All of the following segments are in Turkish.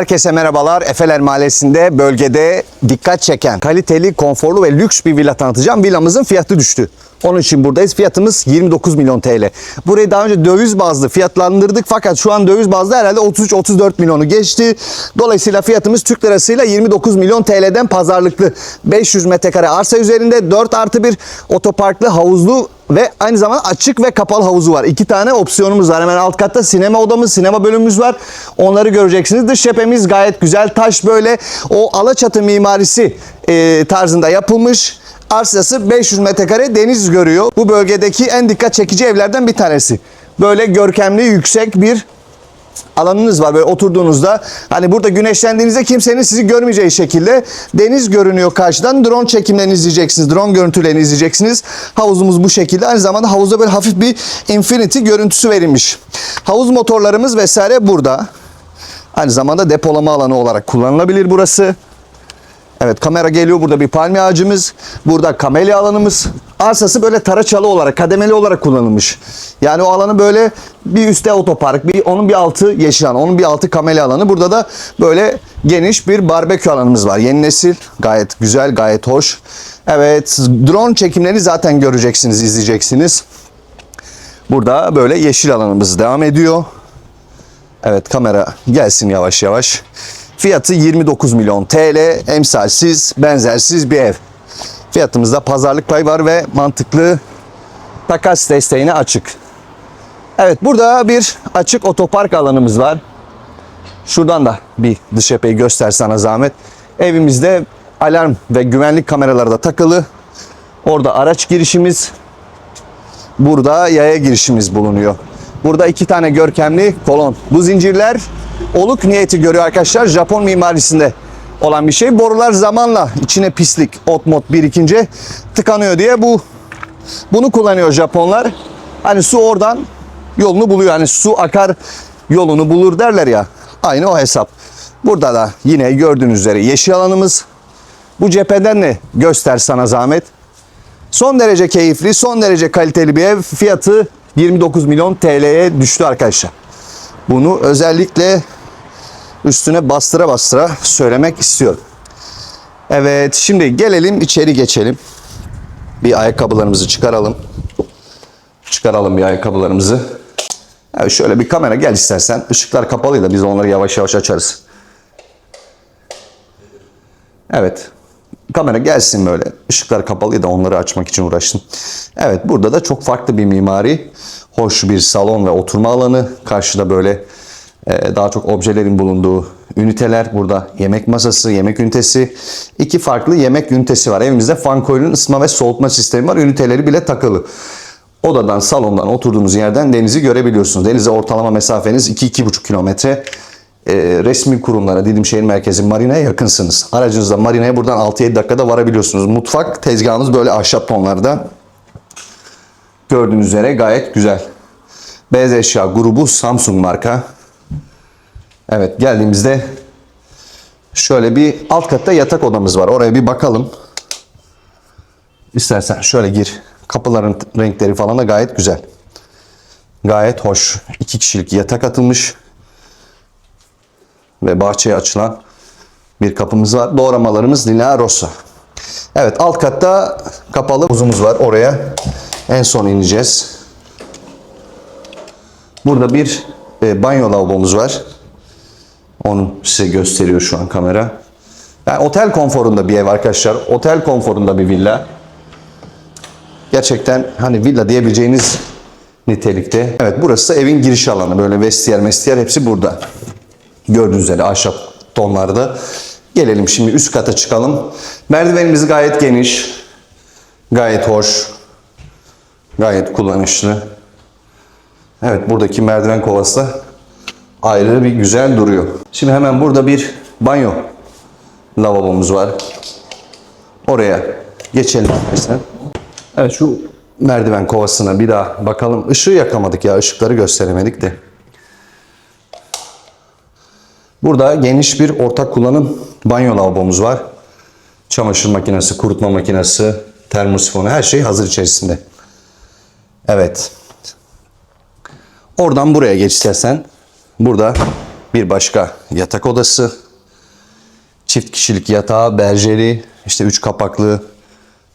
Herkese merhabalar. Efeler Mahallesi'nde bölgede dikkat çeken, kaliteli, konforlu ve lüks bir villa tanıtacağım. Villamızın fiyatı düştü. Onun için buradayız. Fiyatımız 29 milyon TL. Burayı daha önce döviz bazlı fiyatlandırdık fakat şu an döviz bazlı herhalde 33-34 milyonu geçti. Dolayısıyla fiyatımız Türk lirasıyla 29 milyon TL'den pazarlıklı. 500 metrekare arsa üzerinde 4 artı 1 otoparklı havuzlu ve aynı zamanda açık ve kapalı havuzu var. İki tane opsiyonumuz var. Hemen alt katta sinema odamız, sinema bölümümüz var. Onları göreceksiniz. Dış cephemiz gayet güzel. Taş böyle o alaçatı mimarisi e, tarzında yapılmış. Arsası 500 metrekare deniz görüyor. Bu bölgedeki en dikkat çekici evlerden bir tanesi. Böyle görkemli, yüksek bir alanınız var. Böyle oturduğunuzda hani burada güneşlendiğinizde kimsenin sizi görmeyeceği şekilde deniz görünüyor karşıdan. Drone çekimlerini izleyeceksiniz drone görüntülerini izleyeceksiniz. Havuzumuz bu şekilde. Aynı zamanda havuzda böyle hafif bir infinity görüntüsü verilmiş. Havuz motorlarımız vesaire burada. Aynı zamanda depolama alanı olarak kullanılabilir burası. Evet kamera geliyor. Burada bir palmiye ağacımız. Burada kamelya alanımız. Arsası böyle taraçalı olarak, kademeli olarak kullanılmış. Yani o alanı böyle bir üstte otopark, bir onun bir altı yeşil alan, onun bir altı kamelya alanı. Burada da böyle geniş bir barbekü alanımız var. Yeni nesil, gayet güzel, gayet hoş. Evet, drone çekimleri zaten göreceksiniz, izleyeceksiniz. Burada böyle yeşil alanımız devam ediyor. Evet kamera gelsin yavaş yavaş. Fiyatı 29 milyon TL. Emsalsiz, benzersiz bir ev. Fiyatımızda pazarlık pay var ve mantıklı takas desteğine açık. Evet burada bir açık otopark alanımız var. Şuradan da bir dış cepheyi göster sana zahmet. Evimizde alarm ve güvenlik kameraları da takılı. Orada araç girişimiz, Burada yaya girişimiz bulunuyor. Burada iki tane görkemli kolon. Bu zincirler oluk niyeti görüyor arkadaşlar. Japon mimarisinde olan bir şey. Borular zamanla içine pislik, ot mot birikince tıkanıyor diye bu bunu kullanıyor Japonlar. Hani su oradan yolunu buluyor. Hani su akar yolunu bulur derler ya. Aynı o hesap. Burada da yine gördüğünüz üzere yeşil alanımız. Bu cepheden ne göster sana zahmet. Son derece keyifli, son derece kaliteli bir ev. Fiyatı 29 milyon TL'ye düştü arkadaşlar. Bunu özellikle üstüne bastıra bastıra söylemek istiyorum. Evet, şimdi gelelim içeri geçelim. Bir ayakkabılarımızı çıkaralım. Çıkaralım bir ayakkabılarımızı. Evet, şöyle bir kamera gel istersen. Işıklar kapalıydı biz onları yavaş yavaş açarız. Evet. Kamera gelsin böyle. Işıklar kapalıydı onları açmak için uğraştım. Evet burada da çok farklı bir mimari. Hoş bir salon ve oturma alanı. Karşıda böyle daha çok objelerin bulunduğu üniteler. Burada yemek masası, yemek ünitesi. İki farklı yemek ünitesi var. Evimizde fan coil'ün ısıtma ve soğutma sistemi var. Üniteleri bile takılı. Odadan, salondan, oturduğunuz yerden denizi görebiliyorsunuz. Denize ortalama mesafeniz 2-2,5 kilometre. E, resmi kurumlara, Didim Şehir Merkezi Marina'ya yakınsınız. Aracınızla Marina'ya buradan 6-7 dakikada varabiliyorsunuz. Mutfak tezgahınız böyle ahşap tonlarda. Gördüğünüz üzere gayet güzel. Beyaz eşya grubu Samsung marka. Evet geldiğimizde şöyle bir alt katta yatak odamız var. Oraya bir bakalım. İstersen şöyle gir. Kapıların renkleri falan da gayet güzel. Gayet hoş. İki kişilik yatak atılmış. Ve bahçeye açılan bir kapımız var. Doğramalarımız Lina Rossa. Evet alt katta kapalı buzumuz var. Oraya en son ineceğiz. Burada bir e, banyo lavabomuz var. Onu size gösteriyor şu an kamera. Yani otel konforunda bir ev arkadaşlar. Otel konforunda bir villa. Gerçekten hani villa diyebileceğiniz nitelikte. Evet burası evin giriş alanı. Böyle vestiyer mestiyer hepsi burada. Gördüğünüz üzere ahşap tonlarda. Gelelim şimdi üst kata çıkalım. Merdivenimiz gayet geniş. Gayet hoş. Gayet kullanışlı. Evet buradaki merdiven kovası da ayrı bir güzel duruyor. Şimdi hemen burada bir banyo lavabomuz var. Oraya geçelim mesela. Evet şu merdiven kovasına bir daha bakalım. Işığı yakamadık ya ışıkları gösteremedik de. Burada geniş bir ortak kullanım banyo lavabomuz var. Çamaşır makinesi, kurutma makinesi, termosifonu her şey hazır içerisinde. Evet. Oradan buraya geç istersen. Burada Bir başka yatak odası. Çift kişilik yatağı, berjeri, işte üç kapaklı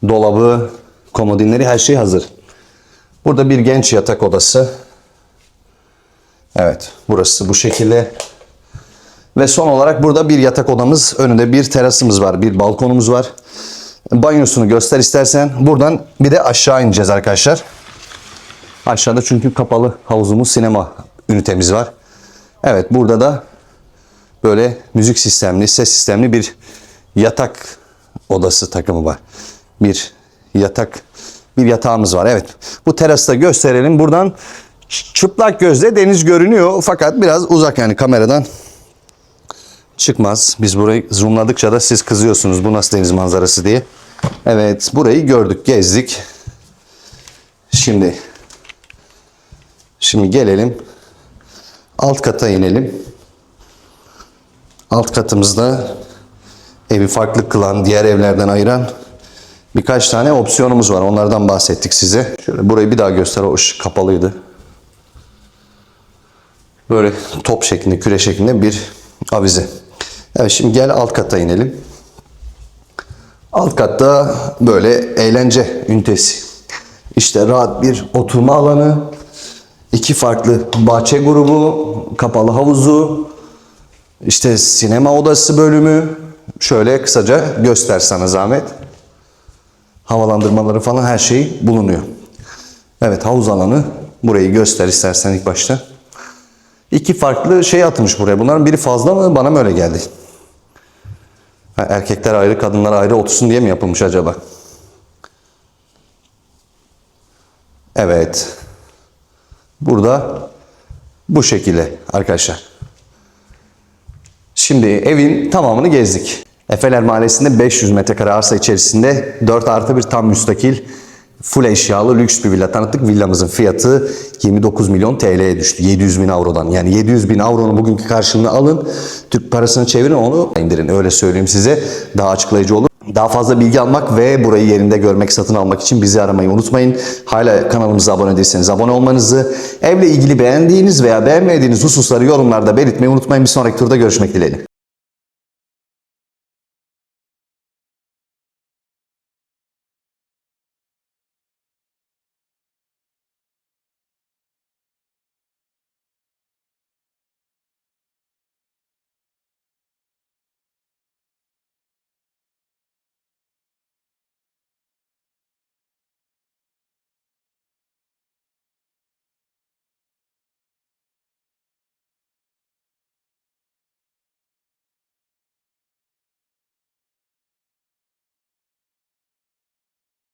dolabı, komodinleri her şey hazır. Burada bir genç yatak odası. Evet, burası bu şekilde. Ve son olarak burada bir yatak odamız, önünde bir terasımız var, bir balkonumuz var. Banyosunu göster istersen. Buradan bir de aşağı ineceğiz arkadaşlar. Aşağıda çünkü kapalı havuzumuz, sinema ünitemiz var. Evet, burada da böyle müzik sistemli, ses sistemli bir yatak odası takımı var. Bir yatak, bir yatağımız var. Evet, bu terasta gösterelim. Buradan çıplak gözle deniz görünüyor fakat biraz uzak yani kameradan çıkmaz. Biz burayı zoomladıkça da siz kızıyorsunuz bu nasıl deniz manzarası diye. Evet burayı gördük gezdik. Şimdi şimdi gelelim alt kata inelim. Alt katımızda evi farklı kılan diğer evlerden ayıran birkaç tane opsiyonumuz var. Onlardan bahsettik size. Şöyle burayı bir daha göster. O ışık kapalıydı. Böyle top şeklinde, küre şeklinde bir avize. Evet şimdi gel alt kata inelim. Alt katta böyle eğlence ünitesi. İşte rahat bir oturma alanı, iki farklı bahçe grubu, kapalı havuzu, işte sinema odası bölümü. Şöyle kısaca göster sana zahmet. Havalandırmaları falan her şey bulunuyor. Evet havuz alanı. Burayı göster istersen ilk başta. İki farklı şey atmış buraya. Bunların biri fazla mı? Bana mı öyle geldi? Ha, erkekler ayrı, kadınlar ayrı otursun diye mi yapılmış acaba? Evet. Burada bu şekilde arkadaşlar. Şimdi evin tamamını gezdik. Efeler Mahallesi'nde 500 metrekare arsa içerisinde 4 artı bir tam müstakil full eşyalı lüks bir villa tanıttık. Villamızın fiyatı 29 milyon TL'ye düştü. 700 bin avrodan. Yani 700 bin avronun bugünkü karşılığını alın. Türk parasını çevirin onu indirin. Öyle söyleyeyim size. Daha açıklayıcı olur. Daha fazla bilgi almak ve burayı yerinde görmek, satın almak için bizi aramayı unutmayın. Hala kanalımıza abone değilseniz abone olmanızı, evle ilgili beğendiğiniz veya beğenmediğiniz hususları yorumlarda belirtmeyi unutmayın. Bir sonraki turda görüşmek dileğiyle.